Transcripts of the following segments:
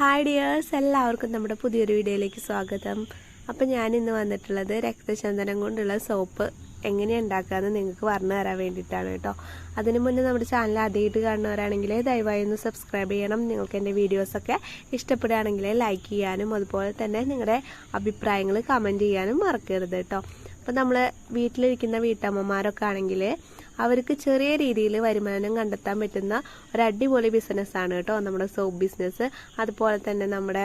Hi dears എല്ലാവർക്കും നമ്മുടെ പുതിയൊരു വീഡിയോയിലേക്ക് സ്വാഗതം. അപ്പം ഞാൻ ഇന്ന് വന്നിട്ടുള്ളത് രക്തചന്ദനം കൊണ്ടുള്ള സോപ്പ് എങ്ങനെ ഉണ്ടാക്കാമെന്ന് നിങ്ങൾക്ക് പറഞ്ഞു തരാൻ വേണ്ടിയിട്ടാണ് കേട്ടോ. അതിന് മുന്നേ നമ്മുടെ ചാനൽ ആദ്യമായിട്ട് കാണുന്നവരാണെങ്കിൽ ദയവായി ഒന്ന് സബ്സ്ക്രൈബ് ചെയ്യണം. നിങ്ങൾക്ക് എന്റെ വീഡിയോസൊക്കെ ഇഷ്ടപ്പെടുകയാണെങ്കിൽ ലൈക്ക് ചെയ്യാനും അതുപോലെ തന്നെ നിങ്ങളുടെ അഭിപ്രായങ്ങൾ കമന്റ് ചെയ്യാനും മറക്കരുത് കേട്ടോ. അപ്പം നമ്മൾ വീട്ടിലിരിക്കുന്ന വീട്ടമ്മമാരൊക്കെ ആണെങ്കിൽ അവർക്ക് ചെറിയ രീതിയിൽ വരുമാനം കണ്ടെത്താൻ പറ്റുന്ന ഒരു അടിപൊളി ബിസിനസ്സാണ് കേട്ടോ നമ്മുടെ സോപ്പ് ബിസിനസ് അതുപോലെ തന്നെ നമ്മുടെ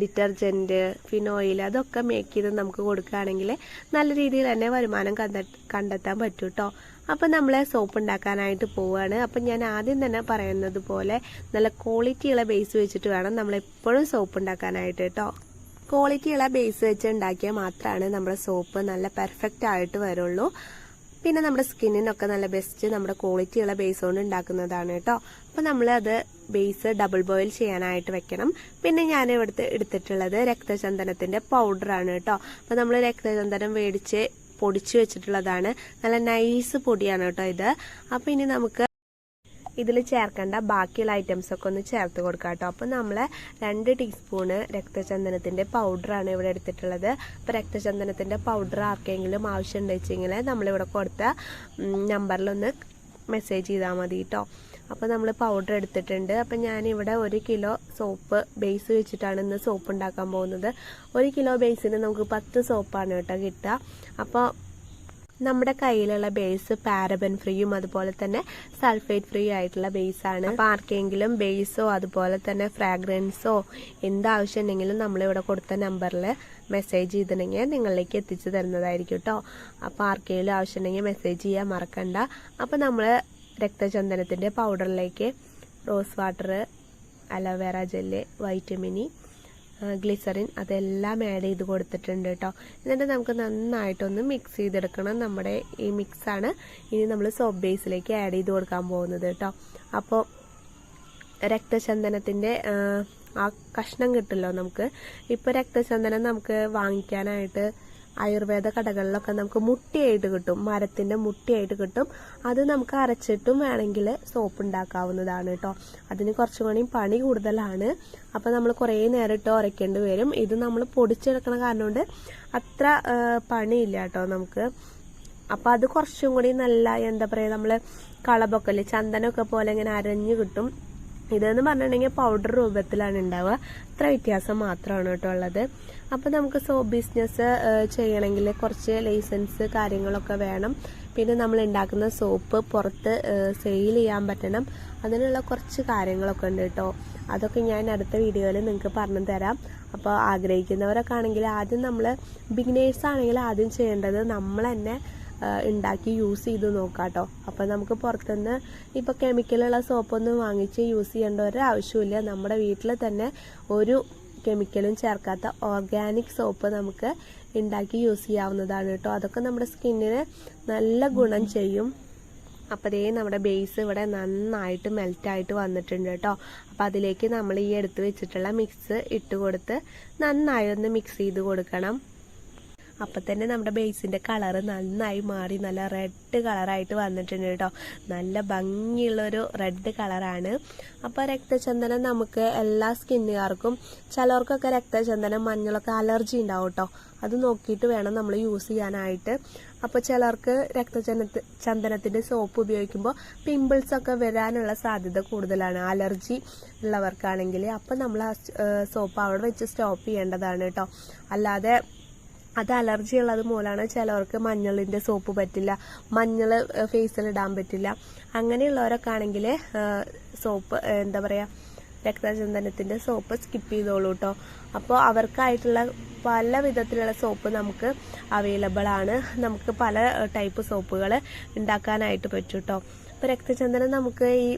ഡിറ്റർജന്റ് ഫിനോയിൽ അതൊക്കെ മേക്ക് ചെയ്ത് നമുക്ക് കൊടുക്കുകയാണെങ്കിൽ നല്ല രീതിയിൽ തന്നെ വരുമാനം കണ്ടെത്താൻ പറ്റും കേട്ടോ അപ്പം നമ്മൾ സോപ്പ് ഉണ്ടാക്കാനായിട്ട് പോവുകയാണ് അപ്പം ഞാൻ ആദ്യം തന്നെ പറയുന്നത് പോലെ നല്ല ക്വാളിറ്റിയുള്ള ബേസ് വെച്ചിട്ട് വേണം നമ്മൾ എപ്പോഴും സോപ്പ് ഉണ്ടാക്കാനായിട്ട് കേട്ടോ ക്വാളിറ്റിയുള്ള ബേസ് വെച്ച് ഉണ്ടാക്കിയാൽ മാത്രമാണ് നമ്മുടെ സോപ്പ് നല്ല പെർഫെക്റ്റ് ആയിട്ട് വരുള്ളൂ. പിന്നെ നമ്മുടെ സ്കിന്നിനൊക്കെ നല്ല ബെസ്റ്റ് നമ്മുടെ ക്വാളിറ്റിയുള്ള ബേസ് കൊണ്ട് ഉണ്ടാക്കുന്നതാണ് കേട്ടോ. അപ്പോൾ അത് ബേസ് ഡബിൾ ബോയിൽ ചെയ്യാനായിട്ട് വെക്കണം. പിന്നെ ഞാൻ ഇവിടുത്തെ എടുത്തിട്ടുള്ളത് രക്തചന്ദനത്തിന്റെ പൗഡറാണ് കേട്ടോ. അപ്പോൾ നമ്മൾ രക്തചന്ദനം മേടിച്ച് പൊടിച്ചു വെച്ചിട്ടുള്ളതാണ്. നല്ല നൈസ് പൊടിയാണ് കേട്ടോ ഇത്. അപ്പോൾ ഇനി നമുക്ക് ഇതിൽ ചേർക്കേണ്ട ബാക്കിയുള്ള ഐറ്റംസ് ഒക്കെ ഒന്ന് ചേർത്ത് കൊടുക്കാം കേട്ടോ അപ്പോൾ നമ്മൾ രണ്ട് ടീസ്പൂണ് രക്തചന്ദനത്തിന്റെ പൗഡറാണ് ഇവിടെ എടുത്തിട്ടുള്ളത്. അപ്പോൾ രക്തചന്ദനത്തിന്റെ പൗഡർ ആർക്കെങ്കിലും ആവശ്യം വെച്ചെങ്കിൽ നമ്മളിവിടെ കൊടുത്ത നമ്പറിലൊന്ന് മെസ്സേജ് ചെയ്താൽ മതി കേട്ടോ അപ്പോൾ നമ്മൾ പൗഡർ എടുത്തിട്ടുണ്ട്. അപ്പം ഞാനിവിടെ ഒരു കിലോ സോപ്പ് ബേസ് വെച്ചിട്ടാണ് ഇന്ന് സോപ്പ് ഉണ്ടാക്കാൻ പോകുന്നത്. ഒരു കിലോ ബേസിന് നമുക്ക് പത്ത് സോപ്പാണ് കേട്ടോ കിട്ടുക. അപ്പോൾ നമ്മുടെ കയ്യിലുള്ള ബേസ് പാരബൻ ഫ്രീയും അതുപോലെ തന്നെ സൾഫേറ്റ് ഫ്രീ ആയിട്ടുള്ള ബേസാണ് അപ്പോൾ അപ്പൊ ആർക്കെങ്കിലും ബേസോ അതുപോലെ തന്നെ ഫ്രാഗ്രൻസോ എന്താവശ്യം ഉണ്ടെങ്കിലും നമ്മളിവിടെ കൊടുത്ത നമ്പറിൽ മെസ്സേജ് ചെയ്തിട്ടുണ്ടെങ്കിൽ നിങ്ങളിലേക്ക് എത്തിച്ചു തരുന്നതായിരിക്കും കേട്ടോ അപ്പോൾ ആർക്കെങ്കിലും ആവശ്യം ഉണ്ടെങ്കിൽ മെസ്സേജ് ചെയ്യാൻ മറക്കണ്ട. അപ്പോൾ നമ്മൾ രക്തചന്ദനത്തിന്റെ പൗഡറിലേക്ക് rose water aloe vera gel vitamin E glycerin അതെല്ലാം ആഡ് ചെയ്ത് കൊടുത്തിട്ടുണ്ട് കേട്ടോ എന്നിട്ട് നമുക്ക് നന്നായിട്ടൊന്ന് മിക്സ് ചെയ്തെടുക്കണം. നമ്മുടെ ഈ മിക്സാണ് ഇനി നമ്മൾ സോപ്പ് ബേസിലേക്ക് ആഡ് ചെയ്ത് കൊടുക്കാൻ പോകുന്നത് കേട്ടോ അപ്പോൾ രക്തചന്ദനത്തിന്റെ ആ കഷ്ണം കിട്ടുമല്ലോ നമുക്ക്. ഇപ്പോൾ രക്തചന്ദനം നമുക്ക് വാങ്ങിക്കാനായിട്ട് ആയുർവേദ കടകളിലൊക്കെ നമുക്ക് മുട്ടിയായിട്ട് കിട്ടും. മരത്തിന്റെ മുട്ടിയായിട്ട് കിട്ടും. അത് നമുക്ക് അരച്ചിട്ടും വേണമെങ്കിൽ സോപ്പ് ഉണ്ടാക്കാവുന്നതാണ് കേട്ടോ. അതിന് കുറച്ചും കൂടി പണി കൂടുതലാണ്. അപ്പൊ നമ്മൾ കുറേ നേരം ഇട്ട് ഉരയ്ക്കേണ്ടി വരും. ഇത് നമ്മൾ പൊടിച്ചെടുക്കണ കാരണം കൊണ്ട് അത്ര പണിയില്ല കേട്ടോ നമുക്ക്. അപ്പൊ അത് കുറച്ചും കൂടി നല്ല എന്താ പറയാ നമ്മൾ കളബൊക്കെ ചന്ദനമൊക്കെ പോലെ ഇങ്ങനെ അരഞ്ഞു കിട്ടും. ഇതെന്ന് പറഞ്ഞിട്ടുണ്ടെങ്കിൽ പൗഡർ രൂപത്തിലാണ് ഉണ്ടാവുക. അത്ര വ്യത്യാസം മാത്രമാണ് കേട്ടോ ഉള്ളത്. അപ്പോൾ നമുക്ക് സോപ്പ് ബിസിനസ് ചെയ്യണമെങ്കിൽ കുറച്ച് ലൈസൻസ് കാര്യങ്ങളൊക്കെ വേണം. പിന്നെ നമ്മൾ ഉണ്ടാക്കുന്ന സോപ്പ് പുറത്ത് സെയിൽ ചെയ്യാൻ പറ്റണം. അതിനുള്ള കുറച്ച് കാര്യങ്ങളൊക്കെ ഉണ്ട് കേട്ടോ. അതൊക്കെ ഞാൻ അടുത്ത വീഡിയോയിൽ നിങ്ങൾക്ക് പറഞ്ഞു തരാം. അപ്പോൾ ആഗ്രഹിക്കുന്നവരൊക്കെ ആണെങ്കിൽ ആദ്യം നമ്മൾ ബിഗിനേഴ്സ് ആണെങ്കിൽ ആദ്യം ചെയ്യേണ്ടത് നമ്മൾ തന്നെ ഉണ്ടാക്കി യൂസ് ചെയ്ത് നോക്കാം കേട്ടോ അപ്പം നമുക്ക് പുറത്തുനിന്ന് ഇപ്പോൾ കെമിക്കലുള്ള സോപ്പൊന്നും വാങ്ങിച്ച് യൂസ് ചെയ്യേണ്ട ഒരു ആവശ്യമില്ല നമ്മുടെ വീട്ടിൽ തന്നെ ഒരു കെമിക്കലും ചേർക്കാത്ത ഓർഗാനിക് സോപ്പ് നമുക്ക് ഉണ്ടാക്കി യൂസ് ചെയ്യാവുന്നതാണ് കേട്ടോ. അതൊക്കെ നമ്മുടെ സ്കിന്നിന് നല്ല ഗുണം ചെയ്യും. അപ്പോഴേ നമ്മുടെ ബേസ് ഇവിടെ നന്നായിട്ട് മെൽറ്റായിട്ട് വന്നിട്ടുണ്ട് കേട്ടോ. അപ്പോൾ അതിലേക്ക് നമ്മൾ ഈ എടുത്ത് വെച്ചിട്ടുള്ള മിക്സ് ഇട്ട് കൊടുത്ത് നന്നായി ഒന്ന് മിക്സ് ചെയ്ത് കൊടുക്കണം. അപ്പം തന്നെ നമ്മുടെ ബേസിന്റെ കളർ നന്നായി മാറി നല്ല റെഡ് കളറായിട്ട് വന്നിട്ടുണ്ട് കേട്ടോ. നല്ല ഭംഗിയുള്ളൊരു റെഡ് കളറാണ്. അപ്പോൾ രക്തചന്ദനം നമുക്ക് എല്ലാ സ്കിന്നുകാർക്കും ചിലർക്കൊക്കെ രക്തചന്ദനം മഞ്ഞളൊക്കെ അലർജി ഉണ്ടാവും കേട്ടോ. അത് നോക്കിയിട്ട് വേണം നമ്മൾ യൂസ് ചെയ്യാനായിട്ട്. അപ്പോൾ ചിലർക്ക് രക്തചന്ദ ചന്ദനത്തിന്റെ സോപ്പ് ഉപയോഗിക്കുമ്പോൾ പിമ്പിൾസ് ഒക്കെ വരാനുള്ള സാധ്യത കൂടുതലാണ്. അലർജി ഉള്ളവർക്കാണെങ്കിൽ അപ്പം നമ്മൾ ആ സോപ്പ് അവിടെ വെച്ച് സ്റ്റോപ്പ് ചെയ്യേണ്ടതാണ് കേട്ടോ. അല്ലാതെ അത് അലർജി ഉള്ളത് മൂലമാണ് ചിലവർക്ക് മഞ്ഞളിന്റെ സോപ്പ് പറ്റില്ല മഞ്ഞൾ ഫേസിൽ ഇടാൻ പറ്റില്ല. അങ്ങനെയുള്ളവരൊക്കെ ആണെങ്കിൽ സോപ്പ് എന്താ പറയാ രക്തചന്ദനത്തിന്റെ സോപ്പ് സ്കിപ്പ് ചെയ്തോളൂ കേട്ടോ അപ്പോൾ അവർക്കായിട്ടുള്ള പല വിധത്തിലുള്ള സോപ്പ് നമുക്ക് അവൈലബിൾ ആണ്. നമുക്ക് പല ടൈപ്പ് സോപ്പുകൾ ഉണ്ടാക്കാനായിട്ട് പറ്റും കേട്ടോ അപ്പോൾ രക്തചന്ദനം നമുക്ക് ഈ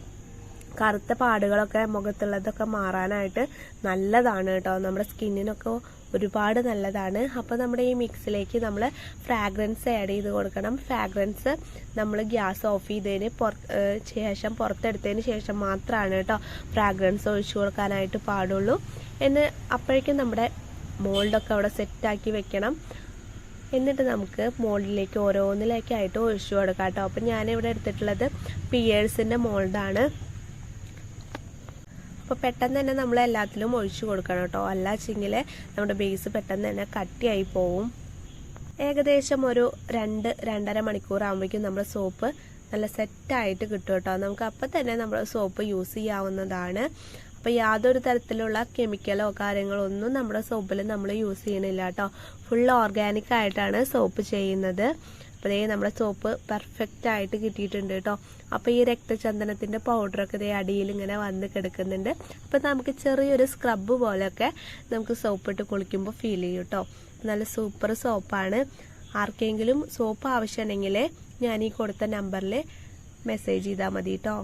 കറുത്ത പാടുകളൊക്കെ മുഖത്തുള്ളതൊക്കെ മാറാനായിട്ട് നല്ലതാണ് കേട്ടോ നമ്മുടെ സ്കിന്നിനൊക്കെ ഒരുപാട് നല്ലതാണ്. അപ്പോൾ നമ്മുടെ ഈ മിക്സിലേക്ക് നമ്മൾ ഫ്രാഗ്രൻസ് ആഡ് ചെയ്ത് കൊടുക്കണം. ഫ്രാഗ്രൻസ് നമ്മൾ ഗ്യാസ് ഓഫ് ചെയ്തതിന് ശേഷം പുറത്തെടുത്തതിന് ശേഷം മാത്രമാണ് കേട്ടോ ഫ്രാഗ്രൻസ് ഒഴിച്ചു കൊടുക്കാനായിട്ട് പാടുള്ളൂ. എന്ന് അപ്പോഴേക്കും നമ്മുടെ മോൾഡൊക്കെ അവിടെ സെറ്റാക്കി വെക്കണം. എന്നിട്ട് നമുക്ക് മോൾഡിലേക്ക് ഓരോന്നിലേക്കായിട്ട് ഒഴിച്ചു കൊടുക്കാം കേട്ടോ. അപ്പം ഞാനിവിടെ എടുത്തിട്ടുള്ളത് പിയേഴ്സിന്റെ മോൾഡാണ് അപ്പോൾ പെട്ടെന്ന് തന്നെ നമ്മൾ എല്ലാത്തിലും ഒഴിച്ചു കൊടുക്കണം കേട്ടോ. അല്ലാച്ചെങ്കിൽ നമ്മുടെ ബേസ് പെട്ടെന്ന് തന്നെ കട്ടിയായി പോവും. ഏകദേശം ഒരു രണ്ട് രണ്ടര മണിക്കൂർ ആകുമ്പോഴേക്കും നമ്മുടെ സോപ്പ് നല്ല സെറ്റായിട്ട് കിട്ടും കേട്ടോ. നമുക്ക് അപ്പം തന്നെ നമ്മൾ സോപ്പ് യൂസ് ചെയ്യാവുന്നതാണ്. അപ്പോൾ യാതൊരു തരത്തിലുള്ള കെമിക്കലോ കാര്യങ്ങളോ ഒന്നും നമ്മുടെ സോപ്പിൽ നമ്മൾ യൂസ് ചെയ്യണില്ല കേട്ടോ. ഫുൾ ഓർഗാനിക് ആയിട്ടാണ് സോപ്പ് ചെയ്യുന്നത്. അപ്പോൾ ദേ നമ്മുടെ സോപ്പ് പെർഫെക്റ്റ് ആയിട്ട് കിട്ടിയിട്ടുണ്ട് കേട്ടോ. അപ്പോൾ ഈ രക്തചന്ദനത്തിന്റെ പൗഡറൊക്കെ ദേ അടിയിൽ ഇങ്ങനെ വന്ന് കിടക്കുന്നുണ്ട്. അപ്പോൾ നമുക്ക് ചെറിയൊരു സ്ക്രബ് പോലെയൊക്കെ നമുക്ക് സോപ്പ് ഇട്ട് കുളിക്കുമ്പോൾ ഫീൽ ചെയ്യും കേട്ടോ. നല്ല സൂപ്പർ സോപ്പാണ് ആർക്കെങ്കിലും സോപ്പ് ആവശ്യമുണ്ടെങ്കിൽ ഞാൻ ഈ കൊടുത്ത നമ്പറിൽ മെസ്സേജ് ചെയ്താൽ മതി കേട്ടോ.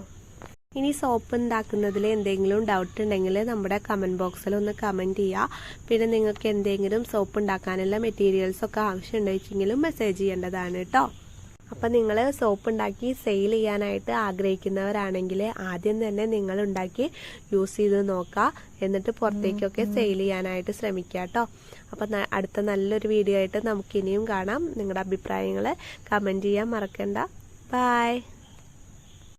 ഇനി സോപ്പ് ഉണ്ടാക്കുന്നതിൽ എന്തെങ്കിലും ഡൗട്ട് ഉണ്ടെങ്കിൽ നമ്മുടെ കമന്റ് ബോക്സിൽ ഒന്ന് കമന്റ് ചെയ്യുക പിന്നെ നിങ്ങൾക്ക് എന്തെങ്കിലും സോപ്പ് ഉണ്ടാക്കാനുള്ള മെറ്റീരിയൽസ് ഒക്കെ ആവശ്യമുണ്ടെങ്കിലും മെസ്സേജ് ചെയ്യേണ്ടതാണ് കേട്ടോ അപ്പം നിങ്ങൾ സോപ്പ് ഉണ്ടാക്കി സെയിൽ ചെയ്യാനായിട്ട് ആഗ്രഹിക്കുന്നവരാണെങ്കിൽ ആദ്യം തന്നെ നിങ്ങൾ ഉണ്ടാക്കി യൂസ് ചെയ്ത് നോക്കുക എന്നിട്ട് പുറത്തേക്കൊക്കെ സെയിൽ ചെയ്യാനായിട്ട് ശ്രമിക്കുക കേട്ടോ അപ്പം അടുത്ത നല്ലൊരു വീഡിയോ ആയിട്ട് നമുക്ക് ഇനിയും കാണാം. നിങ്ങളുടെ അഭിപ്രായങ്ങൾ കമന്റ് ചെയ്യാൻ മറക്കണ്ട. ബൈ